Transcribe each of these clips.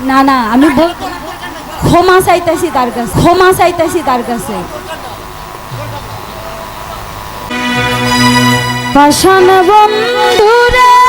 না না আমি ক্ষমা চাইতেছি তার কাছে ক্ষমা চাইতেছি তার কাছে। বন্ধুরে।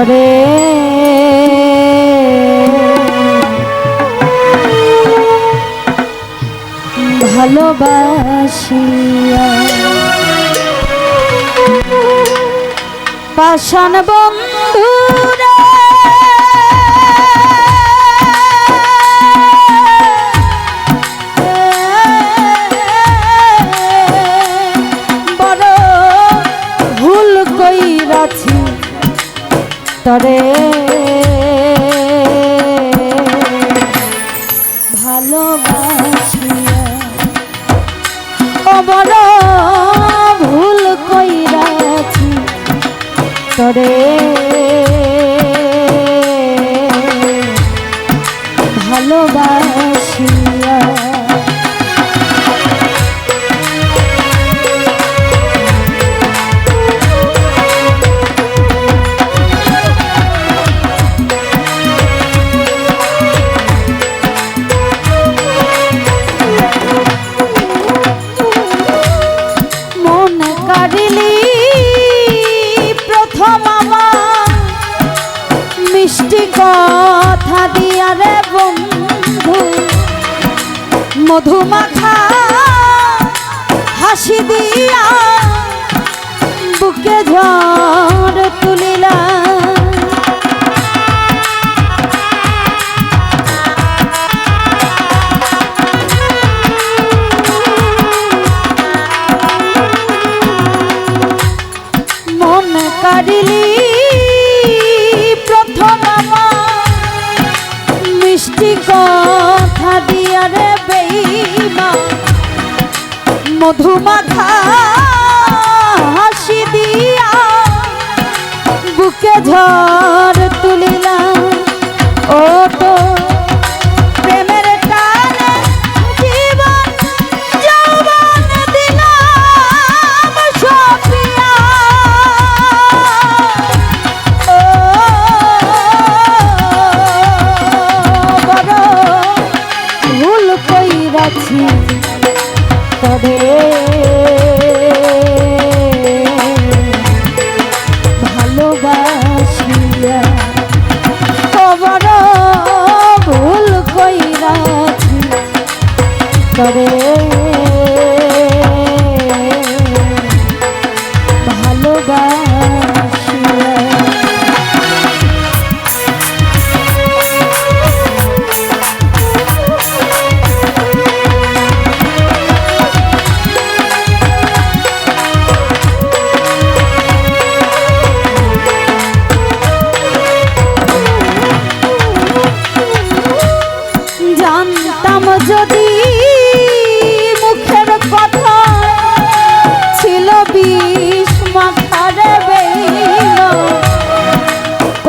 তরে ভালোবাসিয়া পাষাণ বন্ধুরে। তরে ভালোবাসিয়া। ও বড় ভুল কইরাছি। তরে মধুমাখা হাসি দিয়া বুকে ঝড় তুলিলা। মন কারিলি প্রথম মিষ্টি কথা দিয়া রে বেইমা মধুমাখা হাসি দিয়া বুকে ঝড়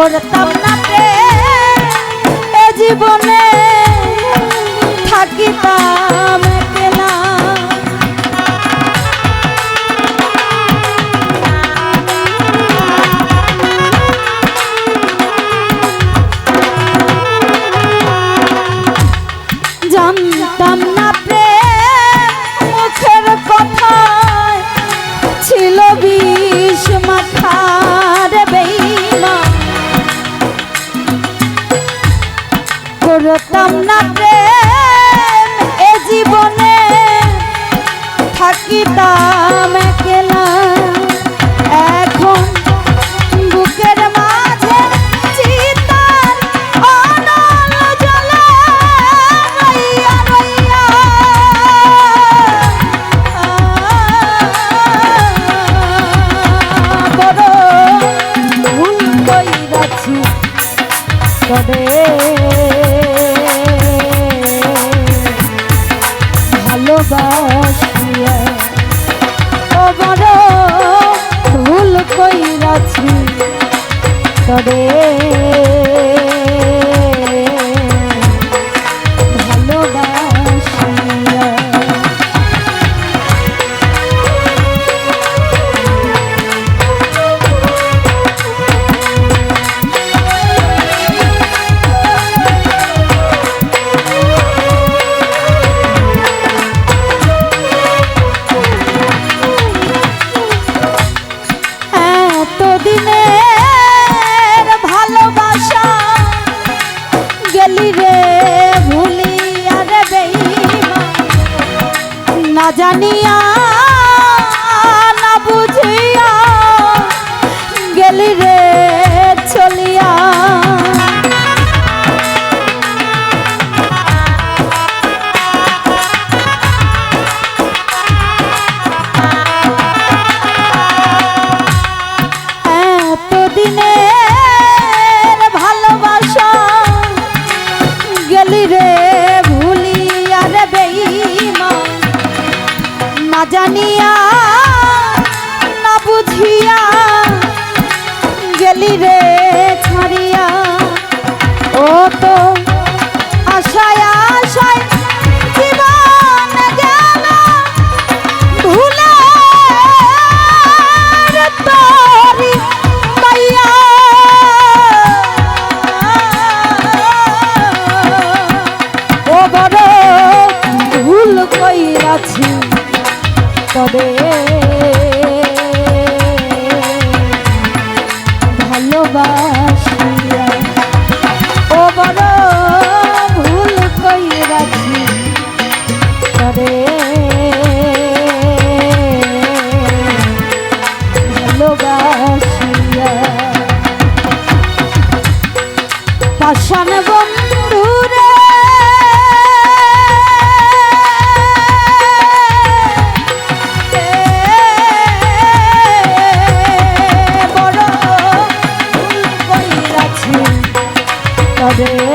করতাম না প্রেম এ জীবনে থাকিতাম। থাকিতাম জানিয়া todo. বড় ভুল কইরাছি তবে